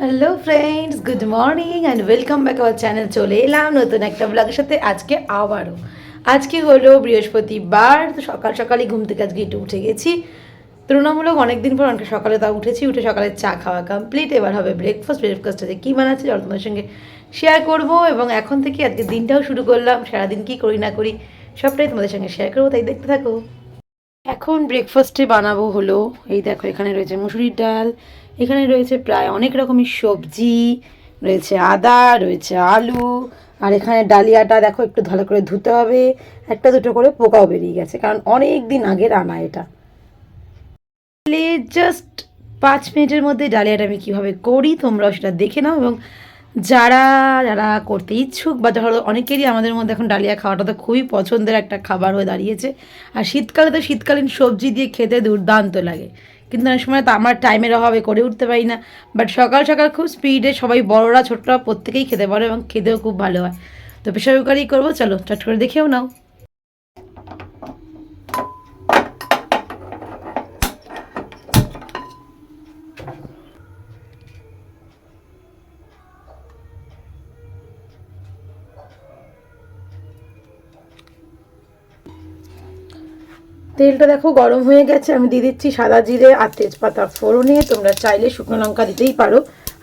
Hello friends good morning and welcome back our channel চলে এলাম নতুন একটা ব্লগের সাথে আজকে আবারও। আজকে হলো বৃহস্পতিবার, তো সকাল সকালই ঘুম থেকে আজকে একটু উঠে গেছি। তুলনামূলক অনেক দিন পর অনেক সকালে তা উঠেছি, উঠে সকালে চা খাওয়া কমপ্লিট এবার হবে ব্রেকফাস্ট ব্রেকফাস্টে কী বানাচ্ছি তোমাদের সঙ্গে শেয়ার করব এবং এখন থেকে আজকে দিনটাও শুরু করলাম। সারাদিন কী করি না করি সবটাই তোমাদের সঙ্গে শেয়ার করব, তাই দেখতে থাকো। এখন ব্রেকফাস্টে বানাবো হলো, এই দেখো এখানে রয়েছে মুসুরির ডাল, এখানে রয়েছে প্রায় অনেক রকমের সবজি, রয়েছে আদা, রয়েছে আলু, আর এখানে ডালিয়াটা দেখো একটু ভালো করে ধুতে হবে, একটা দুটো করে পোকাও বেরিয়ে গেছে, কারণ অনেক দিন আগে আনা এটা। জাস্ট পাঁচ মিনিটের মধ্যে ডালিয়াটা আমি কীভাবে করি তোমরাও সেটা দেখে নাও এবং যারা যারা করতে ইচ্ছুক বা ধরো অনেকেরই আমাদের মধ্যে এখন ডালিয়া খাওয়াটা তো খুবই পছন্দের একটা খাবার হয়ে দাঁড়িয়েছে। আর শীতকালে তো শীতকালীন সবজি দিয়ে খেতে দুর্দান্ত লাগে। কিন্তু অনেক সময় তো আমার টাইমের অভাবে করে উঠতে পারি না। বাট সকাল সকাল খুব স্পিডে সবাই বড়রা, ছোটরা প্রত্যেকেই খেতে পারে এবং খেতেও খুব ভালো হয়। তো প্রেশার কুকারই করব, চলো, চট করে দেখেও নাও। তেলটা দেখো গরম হয়ে গেছে, আমি দিয়ে দিচ্ছি সাদা জিরে আর তেজপাতা ফোড়নে। তোমরা চাইলে শুকনো লঙ্কা দিতেই পারো।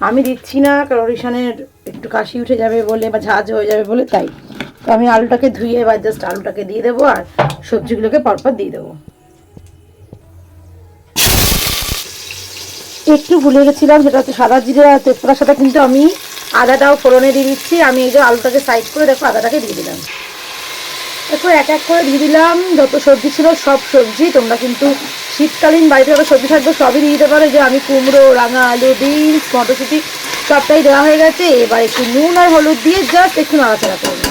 আমি দিচ্ছি না, কারণ রিসানের একটু কাশি উঠে যাবে বলে বা ঝাঁজ হয়ে যাবে বলে, তাই। তো আমি আলুটাকে ধুয়ে এবার জাস্ট আলুটাকে দিয়ে দেবো আর সবজিগুলোকে পরপর দিয়ে দেবো। একটু ভুলে গেছিলাম, সেটা হচ্ছে সাদা জিরে আর তেজপাতার সাথে কিন্তু আমি আদাটাও ফোড়নে দিয়ে দিচ্ছি। আমি এই যে আলুটাকে সাইড করে, দেখো আদাটাকে দিয়ে দিলাম। দেখো এক এক করে দিয়ে দিলাম। যত সবজি ছিল সব সবজি। তোমরা কিন্তু শীতকালীন বাড়িতে যত সবজি থাকবে সবই দিয়ে দিতে পারো। যে আমি কুমড়ো, রাঙা আলু, বিনস, মটরশুঁটি সবটাই দেওয়া হয়ে গেছে। এবার একটু নুন আর হলুদ দিয়ে জাস্ট একটু নাড়াচাড়া করব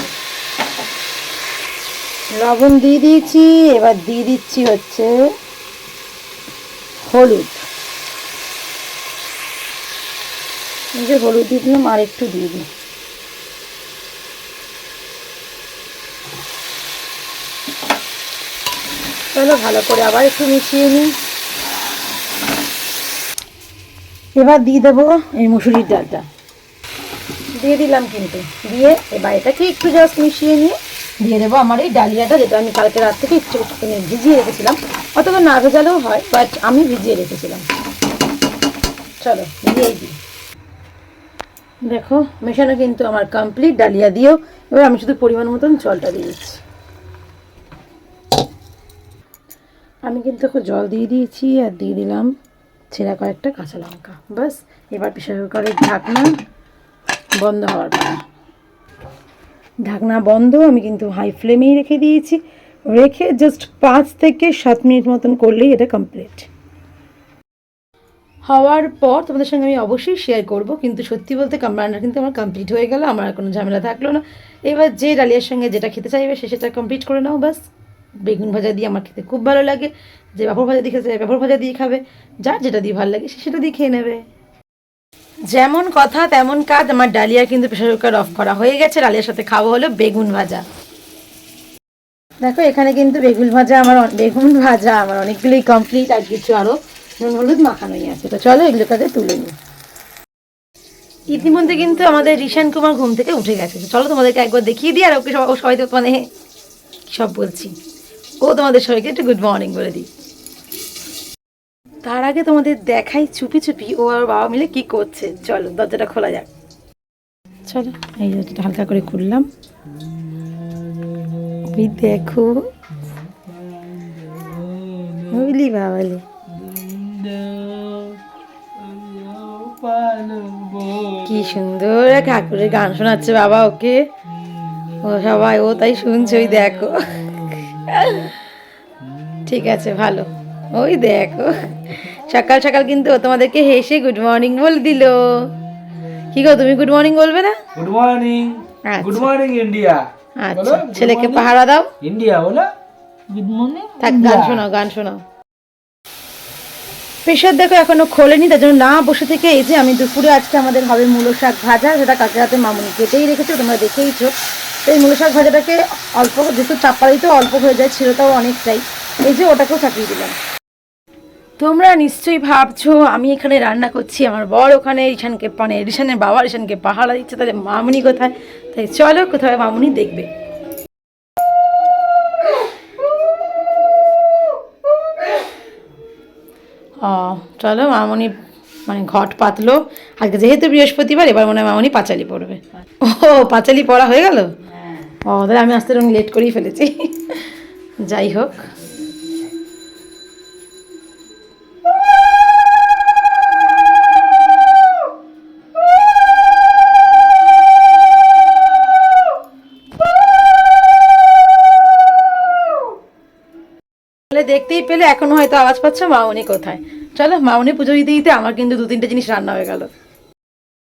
লবণ দিয়ে দিয়েছি। এবার দিয়ে দিচ্ছি হচ্ছে হলুদ। এই যে হলুদ দিয়ে দিলাম আর একটু দিয়ে দিই। চলো ভালো করে আবার একটু মিশিয়ে নিই। এবার দিয়ে দেবো এই মুসুরির ডালটা। দিয়ে দিলাম কিন্তু। দিয়ে এবার এটাকে একটু জাস্ট মিশিয়ে নিয়ে দিয়ে দেবো আমার এই ডালিয়াটা, যেটা আমি কালকে রাত থেকে একটু ভিজিয়ে রেখেছিলাম। অথবা না ভেজালেও হয় বাট আমি ভিজিয়ে রেখেছিলাম। চলো, দিয়েই দিই। দেখো, মেশানো কিন্তু আমার কমপ্লিট ডালিয়া দিয়েও এবার আমি শুধু পরিমাণ মতন জলটা দিয়ে দিচ্ছি। আমি কিন্তু এখন জল দিয়ে দিয়েছি আর দিয়ে দিলাম ছেঁড়া কয়েকটা কাঁচা লঙ্কা। বাস এবার প্রেশার কুকারের ঢাকনা বন্ধ হওয়ার পর ঢাকনা বন্ধ, আমি কিন্তু হাই ফ্লেমেই রেখে দিয়েছি। রেখে জাস্ট পাঁচ থেকে সাত মিনিট মতন করলেই এটা কমপ্লিট হওয়ার পর তোমাদের সঙ্গে আমি অবশ্যই শেয়ার করব, কিন্তু সত্যি বলতে রান্না কিন্তু আমার কমপ্লিট হয়ে গেল, আমার আর কোনো ঝামেলা থাকল না। এবার যে ডালিয়ার সঙ্গে যেটা খেতে চাইবে সে সেটা কমপ্লিট করে নাও বাস বেগুন ভাজা দিয়ে আমার খেতে খুব ভালো লাগে। যে পাঁপড় ভাজা দিয়ে খেতে পাঁপড় ভাজা দিয়ে খাবে। যার যেটা দিয়ে ভালো লাগে, সে সেটা দিয়ে খেয়ে নেবে। যেমন কথা, তেমন কাজ। আমার ডালিয়া কিন্তু প্রেশার কুকার অফ করা হয়ে গেছে। ডালিয়ার সাথে খাওয়া হলো বেগুন ভাজা। দেখো, এখানে কিন্তু বেগুন ভাজা আমার বেগুন ভাজা আমার অনেকগুলোই কমপ্লিট আর কিছু আরও নুন, হলুদ মাখানোই আছে। তো চলো এগুলোকে তুলে নিই। ইতিমধ্যে কিন্তু আমাদের রিশান কুমার ঘুম থেকে উঠে গেছে। চলো তোমাদেরকে একবার দেখিয়ে দিই, আর ওকে সবাই তো মানে সব বলছি। ও তোমাদের সবাইকে একটু গুড মর্নিং বলে দিই। তার আগে তোমাদের দেখাই চুপি চুপি ও আর বাবা মিলে কি করছে। চলো, দরজাটা খোলা যাক। চলো, এই দরজাটা হালকা করে খুললাম। দেখো। বুঝলি বাবালে কি সুন্দর ঠাকুরের গান শোনাচ্ছে বাবা ওকে। ও সবাই, ও তাই শুনছে, ওই দেখো। ঠিক আছে ভালো। ওই দেখো। সকাল সকাল কিন্তু তোমাদেরকে হেসে গুড মর্নিং বলে দিল। কি গো তুমি গুড মর্নিং বলবে না? গুড মর্নিং আচ্ছা। গুড মর্নিং ইন্ডিয়া আচ্ছা ছেলেকে পাহারা দাও। ইন্ডিয়া বলো। গুড মর্নিং থাক গান শোনাও গান শোনাও। প্রেশার দেখো এখনও খোলেনি তার জন্য না বসে থেকে এই যে আমি দুপুরে আজকে আমাদের হবে মূলো শাক ভাজা সেটা কাকে রাতে মামুনি কেটেই রেখেছো তোমরা দেখেইছো। তো এই মূলো শাক ভাজাটাকে অল্প যেহেতু চাপালেই তো অল্প হয়ে যায় ছিল তাও অনেকটাই। এই যে ওটাকেও চাপিয়ে দিলাম। তোমরা নিশ্চয়ই ভাবছ আমি এখানে রান্না করছি আমার বর ওখানে ঈশানকে মানে ঈশানের বাবা ঈশানকে পাহারা দিচ্ছে তাহলে মামুনি কোথায়? তাই চলো কোথায় মামুনি দেখবে। ও চলো মামুনি মানে ঘট পাতলো। আজকে যেহেতু বৃহস্পতিবার এবার মনে হয় মামুনি পাঁচালি পড়বে। ও পাঁচালি পড়া হয়ে গেল? ও তাহলে আমি আসতে লেট করেই ফেলেছি। যাই হোক। দেখতেই পেলে, এখনও হয়তো আওয়াজ পাচ্ছ মামনি কোথায়। চলো, মামনি পুজো দিতে দিতে আমার কিন্তু দু তিনটে জিনিস রান্না হয়ে গেল।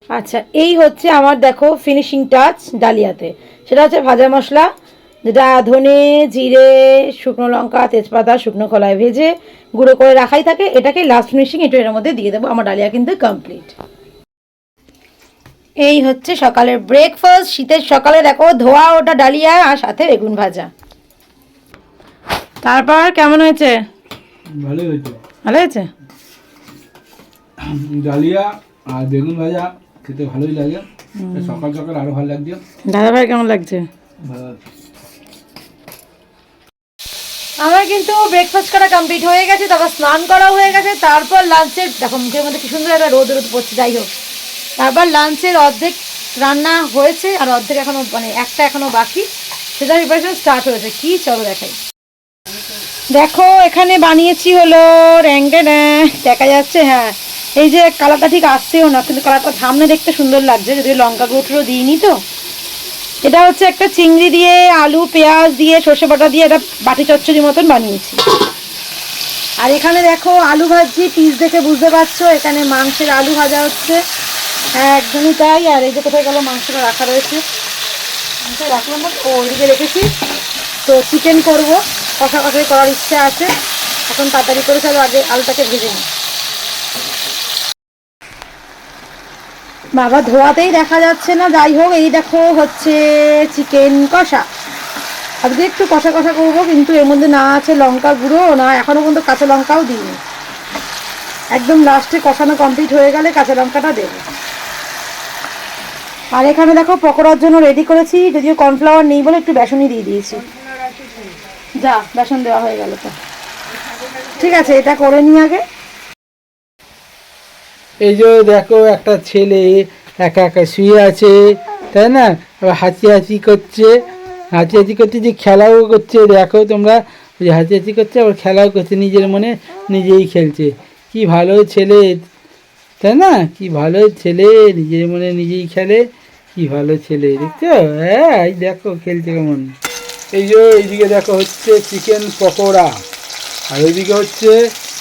আচ্ছা এই হচ্ছে আমার, দেখো ফিনিশিং টাচ ডালিয়াতে। সেটা হচ্ছে ভাজা মশলা, যেটা ধনে, জিরে, শুকনো লঙ্কা, তেজপাতা, শুকনো কলায় ভেজে গুঁড়ো করে রাখাই থাকে। এটাকে লাস্ট ফিনিশিং একটু এর মধ্যে দিয়ে দেবো। আমার ডালিয়া কিন্তু কমপ্লিট এই হচ্ছে সকালের ব্রেকফাস্ট শীতের সকালে দেখো, ধোয়া ওটা ডালিয়া আর সাথে বেগুন ভাজা। তারপর কেমন হয়েছে? ভালোই হয়েছে। ভালো হয়েছে? ডালিয়া আর বেগুন ভাজা খেতে ভালোই লাগে। সকাল সকাল আরও ভালো লাগছে। দাদা ভাই কেমন লাগছে? আমার কিন্তু ব্রেকফাস্ট করা কমপ্লিট হয়ে গেছে তারপর স্নান করা হয়ে গেছে তারপর লাঞ্চের দেখো মুখের মধ্যে কি সুন্দর একটা রোদ রোদ পড়ছে যাই হোক। তারপর লাঞ্চের অর্ধেক রান্না হয়েছে আর অর্ধেক এখনও মানে একটা এখনও বাকি। সেটা প্রিপারেশন স্টার্ট হয়েছে। কি চলো দেখাই। দেখো, এখানে বানিয়েছি হলো র্যাঙ্কে দেখা যাচ্ছে হ্যাঁ। এই যে কালারটা ঠিক আসছেও না, কিন্তু কালারটা সামনে দেখতে সুন্দর লাগছে যদি লঙ্কা গুঁটরো দিইনি তো। এটা হচ্ছে একটা চিংড়ি দিয়ে, আলু, পেঁয়াজ দিয়ে, সর্ষে বাটা দিয়ে এটা বাটি চচ্চড়ি মতন বানিয়েছি। আর এখানে দেখো, আলু ভাজছি পিস দেখে বুঝতে পারছ, এখানে মাংসের আলু ভাজা হচ্ছে। হ্যাঁ একদমই তাই, আর এই যে কোথায় গেলো মাংসটা রাখা রয়েছে। রাখলাম, ও ওইদিকে রেখেছি। তো চিকেন করব। কষা কষাই করার ইচ্ছা আছে, এখন তাড়াতাড়ি করে চলো আগে আলুটাকে ভেজে নিই। বাবা ধোয়াতেই দেখা যাচ্ছে না, যাই হোক, এই দেখো হচ্ছে চিকেন কষা। আজকে একটু কষা কষা করব, কিন্তু এর মধ্যে না আছে লঙ্কা গুঁড়ো, না এখনও পর্যন্ত কাঁচা লঙ্কাও দিইনি। একদম লাস্টে কষানো কমপ্লিট হয়ে গেলে কাঁচা লঙ্কাটা দেবো। আর এখানে দেখো পকোড়ার জন্য রেডি করেছি, যদিও কর্নফ্লাওয়ার নেই বলে একটু বেসনই দিয়ে দিয়েছি। যা, বেসন দেওয়া হয়ে গেল তো। ঠিক আছে, এটা করে নিই আগে। এই যে দেখো, একটা ছেলে একা একা শুয়ে আছে, তাই না? হাঁচি হাঁচি করছে। হাঁচি হাঁচি করছে যে খেলাও করছে। দেখো তোমরা যে হাঁচি হাঁচি করছে, আবার খেলাও করছে নিজের মনে, নিজেই খেলছে। কি ভালো ছেলে, তাই না? কি ভালো ছেলে, নিজের মনে নিজেই খেলে। কি ভালো ছেলে, দেখছ? হ্যাঁ দেখো, খেলছে কেমন। এই যে এইদিকে দেখো হচ্ছে চিকেন পকোড়া আর ওইদিকে হচ্ছে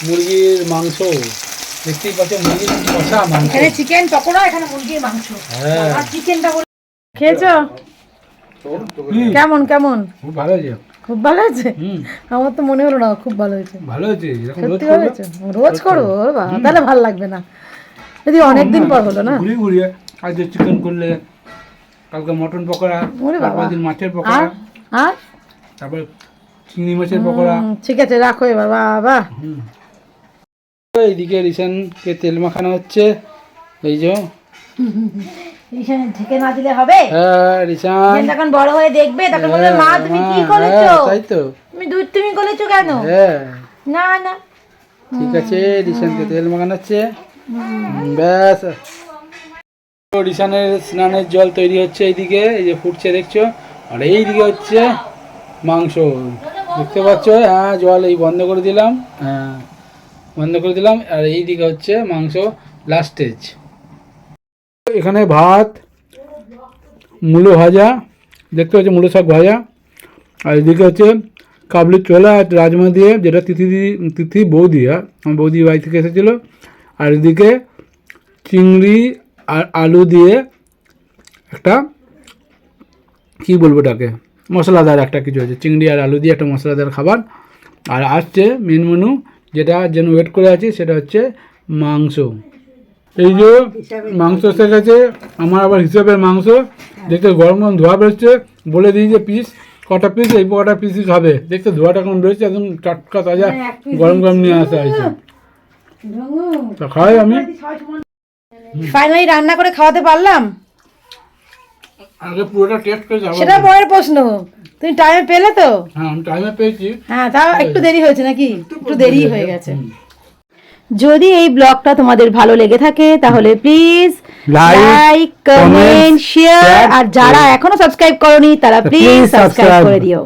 মুরগির মাংস। দেখতেই পাচ্ছ মুরগির কষা মাংস। এখানে চিকেন পকোড়া এখানে মুরগির মাংস। হ্যাঁ। আর চিকেনটা খেয়েছো? কেমন কেমন? খুব ভালো হয়েছে। খুব ভালো হয়েছে? আমার তো মনে হলো না খুব ভালো হয়েছে। ভালো হয়েছে রোজ সত্যি ভালো হয়েছে। রোজ করো তাহলে ভালো লাগবে না। যদি অনেকদিন পর হলো না? ঘুরিয়ে ঘুরিয়ে। আজকে চিকেন করলে কালকে মটন পকোড়া ওরে তারপর দিন মাছের পকোড়া। আর? তারপর চিংড়ি মাছের পকোড়া। ঠিক আছে রাখো এবার বাবা এইদিকে তেল মাখানো হচ্ছে। এই যে। ঢেকে না দিলে হবে? হ্যাঁ রিসান। যেন তখন বড় হয়ে দেখবে তখন বলবে মা তুমি কি হ্যাঁ, করেছ? হ্যাঁ, তাই তো। তুমি দুধ তুমি করেছ কেন? হ্যাঁ। না না। ঠিক আছে রিসানকে তেল মাখানো হচ্ছে। ব্যাস। রিসানের স্নানের জল তৈরি হচ্ছে এইদিকে এই যে ফুটছে দেখছ? আর এই দিকে হচ্ছে মাংস। দেখতে পাচ্ছ? হ্যাঁ জল এই বন্ধ করে দিলাম। হ্যাঁ বন্ধ করে দিলাম। আর এই দিকে হচ্ছে মাংস লাস্ট স্টেজ এখানে ভাত, মূলো ভাজা, দেখতে পাচ্ছ মূলো শাক ভাজা। আর এদিকে হচ্ছে কাবলি চোলা আর রাজমা দিয়ে, যেটা তিথি তিথি বৌদি হ্যাঁ আমার বৌদি বাড়ি থেকে এসেছিল। আর এদিকে চিংড়ি আর আলু দিয়ে একটা কি বলব ওটাকে মশলাদার একটা কিছু আছে। চিংড়ি আর আলু দিয়ে একটা মশলাদার খাবার। আর আসছে মেন মেনু যেটা যেন ওয়েট করে আছি সেটা হচ্ছে মাংস। এই যে মাংস এসে গেছে আমার আবার হিসাবের মাংস। দেখতে গরম গরম ধোয়া বেরোচ্ছে বলে দিই যে পিস কটা পিস এই কটা পিসই খাবে। দেখতে ধোয়াটা কেমন বেরোচ্ছে একদম টাটকা তাজা হ্যাঁ, গরম গরম নিয়ে আসা হয়েছে। তো খাই আমি। ফাইনালি রান্না করে খাওয়াতে পারলাম? আগে পুরোটা টেস্ট করে যাব সেটা পরের প্রশ্ন। তুমি টাইমে পেলে তো? হ্যাঁ আমি টাইমে পেয়েছি। হ্যাঁ তাও একটু দেরি হয়েছে নাকি? একটু দেরি হয়ে গেছে। যদি এই ব্লগটা তোমাদের ভালো লেগে থাকে তাহলে প্লিজ লাইক কমেন্ট শেয়ার আর যারা এখনও সাবস্ক্রাইব করনি তারা প্লিজ সাবস্ক্রাইব করে দিও।